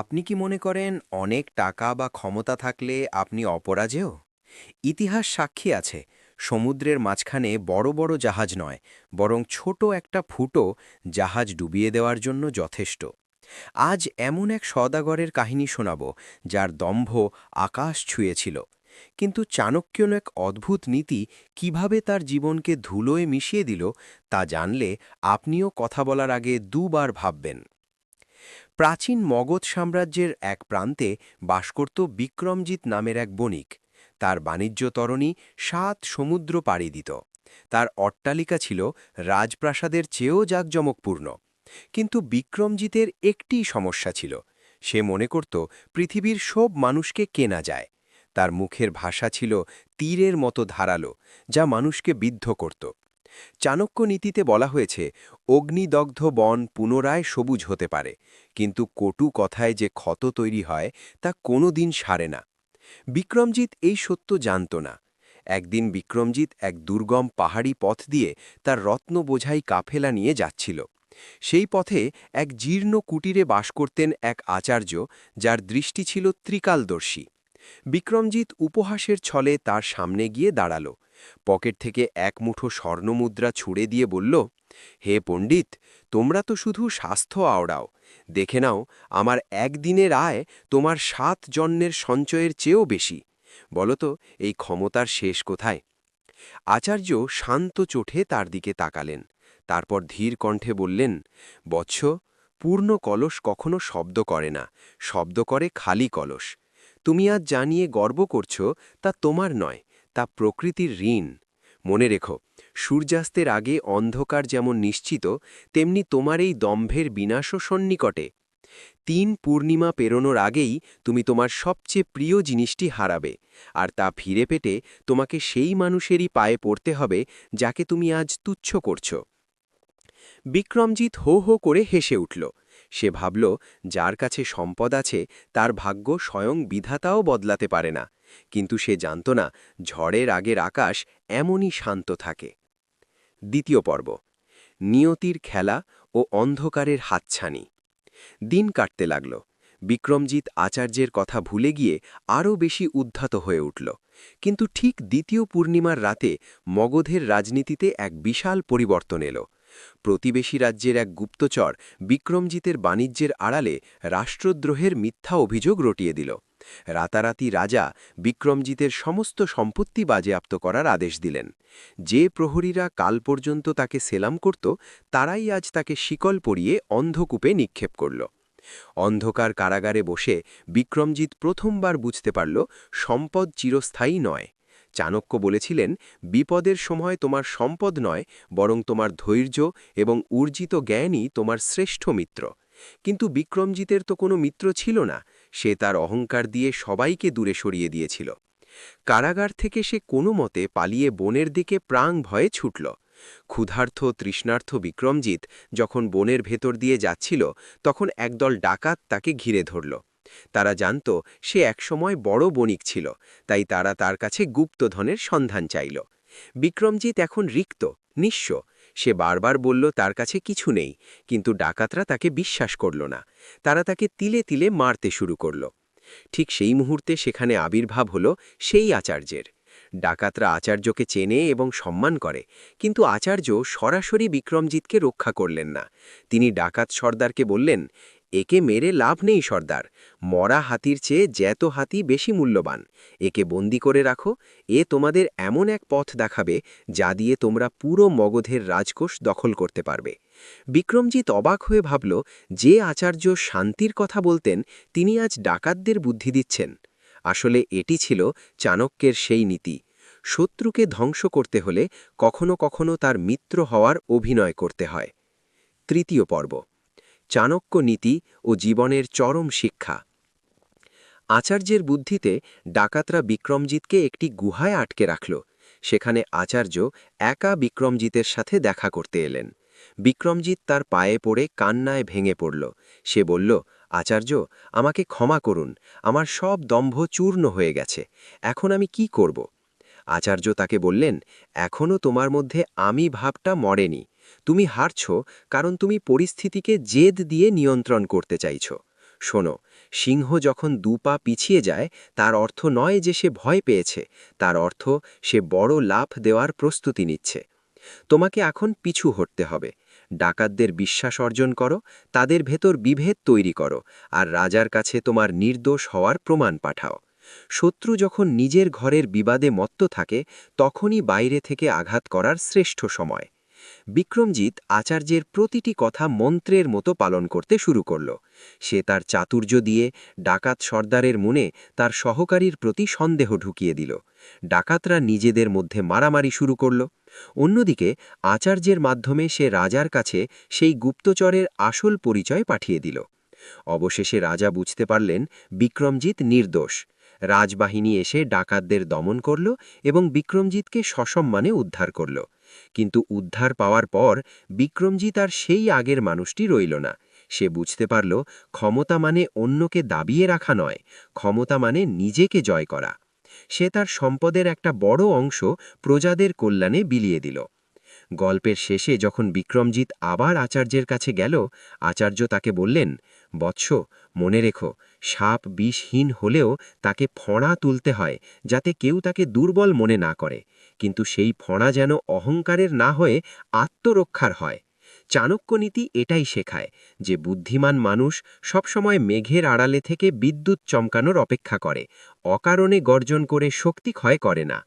আপনি কি মনে করেন অনেক টাকা বা ক্ষমতা থাকলে আপনি অপরাজেয়? ইতিহাস সাক্ষী আছে, সমুদ্রের মাঝখানে বড় বড় জাহাজ নয়, বরং ছোট একটা ফুটো জাহাজ ডুবিয়ে দেওয়ার জন্য যথেষ্ট। আজ এমন এক সদাগরের কাহিনী শোনাব, যার দম্ভ আকাশ ছুঁয়েছিল। কিন্তু চাণক্যন এক অদ্ভুত নীতি কীভাবে তার জীবনকে ধুলোয় মিশিয়ে দিল, তা জানলে আপনিও কথা বলার আগে দুবার ভাববেন। প্রাচীন মগধ সাম্রাজ্যের এক প্রান্তে বাস করত বিক্রমজিৎ নামের এক বণিক। তার বাণিজ্য তরণী সাত সমুদ্র পাড়ি দিত। তার অট্টালিকা ছিল রাজপ্রাসাদের চেয়েও জাঁকজমকপূর্ণ। কিন্তু বিক্রমজিতের একটি সমস্যা ছিল। সে মনে করত পৃথিবীর সব মানুষকে কেনা যায়। তার মুখের ভাষা ছিল তীরের মতো ধারালো, যা মানুষকে বিদ্ধ করত। চাণক্য নীতিতে বলা হয়েছে অগ্নিদগ্ধ বন পুনরায় সবুজ হতে পারে, কিন্তু কটু কথায় যে ক্ষত তৈরি হয় তা কোনো দিন সারে না। বিক্রমজিৎ এই সত্য জানত না। একদিন বিক্রমজিৎ এক দুর্গম পাহাড়ি পথ দিয়ে তার রত্ন বোঝাই কাফেলা নিয়ে যাচ্ছিল। সেই পথে এক জীর্ণ কুটিরে বাস করতেন এক আচার্য, যার দৃষ্টি ছিল ত্রিকালদর্শী। বিক্রমজিৎ উপহাসের ছলে তার সামনে গিয়ে দাঁড়াল। পকেট থেকে এক মুঠো স্বর্ণমুদ্রা ছুড়ে দিয়ে বলল হে পণ্ডিত, তোমরা তো শুধু স্বাস্থ্য আওড়াও। দেখে নাও, আমার একদিনের আয় তোমার সাত জন্মের সঞ্চয়ের চেয়েও বেশি। বলতো এই ক্ষমতার শেষ কোথায়? আচার্য শান্ত চোঠে তার দিকে তাকালেন। তারপর ধীর কণ্ঠে বললেন, বৎস, পূর্ণ কলস কখনো শব্দ করে না। শব্দ করে খালি কলস। তুমি আজ জানিয়ে গর্ব করছ তা তোমার নয়, তা প্রকৃতির ঋণ। মনে রেখো সূর্যাস্তের আগে অন্ধকার যেমন নিশ্চিত, তেমনি তোমার এই দম্ভের বিনাশও সন্নিকটে। তিন পূর্ণিমা পেরোনোর আগেই তুমি তোমার সবচেয়ে প্রিয় জিনিসটি হারাবে, আর তা ফিরে পেটে তোমাকে সেই মানুষেরই পায়ে পড়তে হবে, যাকে তুমি আজ তুচ্ছ করছ। বিক্রমজিৎ হো হো করে হেসে উঠল। সে ভাবল, যার কাছে সম্পদ আছে, তার ভাগ্য স্বয়ং বিধাতাও বদলাতে পারে না। কিন্তু সে জানত না, ঝড়ের আগের আকাশ এমনই শান্ত থাকে। দ্বিতীয় পর্ব। নিয়তির খেলা ও অন্ধকারের হাতছানি। দিন কাটতে লাগল। বিক্রমজিৎ আচার্যের কথা ভুলে গিয়ে আরও বেশি উদ্ধাত হয়ে উঠল। কিন্তু ঠিক দ্বিতীয় পূর্ণিমার রাতে মগধের রাজনীতিতে এক বিশাল পরিবর্তন এলো। প্রতিবেশী রাজ্যের এক গুপ্তচর বিক্রমজিতের বাণিজ্যের আড়ালে রাষ্ট্রদ্রোহের মিথ্যা অভিযোগ রটিয়ে দিল। রাতারাতি রাজা বিক্রমজিতের সমস্ত সম্পত্তি বাজেয়াপ্ত করার আদেশ দিলেন। যে প্রহরীরা কাল পর্যন্ত তাকে সেলাম করত, তারাই আজ তাকে শিকল পরিয়ে অন্ধকূপে নিক্ষেপ করল। অন্ধকার কারাগারে বসে বিক্রমজিৎ প্রথমবার বুঝতে পারল, সম্পদ চিরস্থায়ী নয়। চাণক্য বলেছিলেন, বিপদের সময় তোমার সম্পদ নয়, বরং তোমার ধৈর্য এবং ঊর্জিত জ্ঞানই তোমার শ্রেষ্ঠ মিত্র। কিন্তু বিক্রমজিতের তো কোনো মিত্র ছিল না সে তার অহংকার দিয়ে সবাইকে দূরে সরিয়ে দিয়েছিল। কারাগার থেকে সে কোনো মতে পালিয়ে বনের দিকে প্রাং ভয়ে ছুটল। ক্ষুধার্থ তৃষ্ণার্থ বিক্রমজিৎ যখন বনের ভেতর দিয়ে যাচ্ছিল, তখন একদল ডাকাত তাকে ঘিরে ধরল। তারা জানত সে একসময় বড় বণিক ছিল, তাই তারা তার কাছে গুপ্তধনের সন্ধান চাইল। বিক্রমজিৎ এখন রিক্ত, নিঃস্ব সে বারবার বলল, তার কাছে কিছু নেই। কিন্তু ডাকাতরা তাকে বিশ্বাস করল না। তারা তাকে তিলে তিলে মারতে শুরু করল। ঠিক সেই মুহূর্তে সেখানে আবির্ভাব হল সেই আচার্যের। ডাকাতরা আচার্যকে চেনে এবং সম্মান করে, কিন্তু আচার্য সরাসরি বিক্রমজিৎকে রক্ষা করলেন না। তিনি ডাকাত সর্দারকে বললেন একে মেরে লাভ নেই, সর্দার। মরা হাতির চেয়ে জ্যাত হাতি বেশি মূল্যবান। একে বন্দি করে রাখো। এ তোমাদের এমন এক পথ দেখাবে, যা দিয়ে তোমরা পুরো মগধের রাজকোষ দখল করতে পারবে। বিক্রমজিৎ অবাক হয়ে ভাবল, যে আচার্য শান্তির কথা বলতেন, তিনি আজ ডাকাতদের বুদ্ধি দিচ্ছেন। আসলে এটি ছিল চাণক্যের সেই নীতি। শত্রুকে ধ্বংস করতে হলে কখনো কখনো তার মিত্র হওয়ার অভিনয় করতে হয়। তৃতীয় পর্ব চাণক্য নীতি ও জীবনের চরম শিক্ষা। আচার্যের বুদ্ধিতে ডাকাতরা বিক্রমজিৎকে একটি গুহায় আটকে রাখল। সেখানে আচার্য একা বিক্রমজিতের সাথে দেখা করতে এলেন। বিক্রমজিৎ তার পায়ে পড়ে কান্নায় ভেঙে পড়ল। সে বলল, আচার্য, আমাকে ক্ষমা করুন। আমার সব দম্ভ চূর্ণ হয়ে গেছে। এখন আমি কি করব? আচার্য তাকে বললেন এখনও তোমার মধ্যে আমি ভাবটা মরেনি। তুমি হারছ কারণ তুমি পরিস্থিতিকে জেদ দিয়ে নিয়ন্ত্রণ করতে চাইছ। শোনো, সিংহ যখন দু পা পিছিয়ে যায়, তার অর্থ নয় যে সে ভয় পেয়েছে, তার অর্থ সে বড় লাভ দেওয়ার প্রস্তুতি নিচ্ছে। তোমাকে এখন পিছু হটতে হবে। ডাকাতদের বিশ্বাস অর্জন করো, তাদের ভেতর বিভেদ তৈরি করো, আর রাজার কাছে তোমার নির্দোষ হওয়ার প্রমাণ পাঠাও। শত্রু যখন নিজের ঘরের বিবাদে মত্ত থাকে, তখনই বাইরে থেকে আঘাত করার শ্রেষ্ঠ সময়। বিক্রমজিৎ আচার্যের প্রতিটি কথা মন্ত্রের মতো পালন করতে শুরু করল। সে তার চাতুর্য দিয়ে ডাকাত সর্দারের মনে তার সহকারীর প্রতি সন্দেহ ঢুকিয়ে দিল। ডাকাতরা নিজেদের মধ্যে মারামারি শুরু করল। অন্যদিকে আচার্যের মাধ্যমে সে রাজার কাছে সেই গুপ্তচরের আসল পরিচয় পাঠিয়ে দিল। অবশেষে রাজা বুঝতে পারলেন বিক্রমজিৎ নির্দোষ। রাজবাহিনী এসে ডাকাতদের দমন করল এবং বিক্রমজিৎকে সসম্মানে উদ্ধার করল। কিন্তু উদ্ধার পাওয়ার পর বিক্রমজিৎ আর সেই আগের মানুষটি রইল না। সে বুঝতে পারল, ক্ষমতা মানে অন্যকে দাবিয়ে রাখা নয়, ক্ষমতা মানে নিজেকে জয় করা। সে তার সম্পদের একটা বড় অংশ প্রজাদের কল্যাণে বিলিয়ে দিল। গল্পের শেষে যখন বিক্রমজিৎ আবার আচার্যের কাছে গেল, আচার্য তাকে বললেন, বৎস, মনে রেখো, সাপ বিষহীন হলেও তাকে ফণা তুলতে হয়, যাতে কেউ তাকে দুর্বল মনে না করে। কিন্তু সেই ফণা যেন অহংকারের না হয়ে আত্মরক্ষার হয়। চাণক্যনীতি এটাই শেখায় যে বুদ্ধিমান মানুষ সবসময় মেঘের আড়ালে থেকে বিদ্যুৎ চমকানোর অপেক্ষা করে, অকারণে গর্জন করে শক্তি ক্ষয় করে না।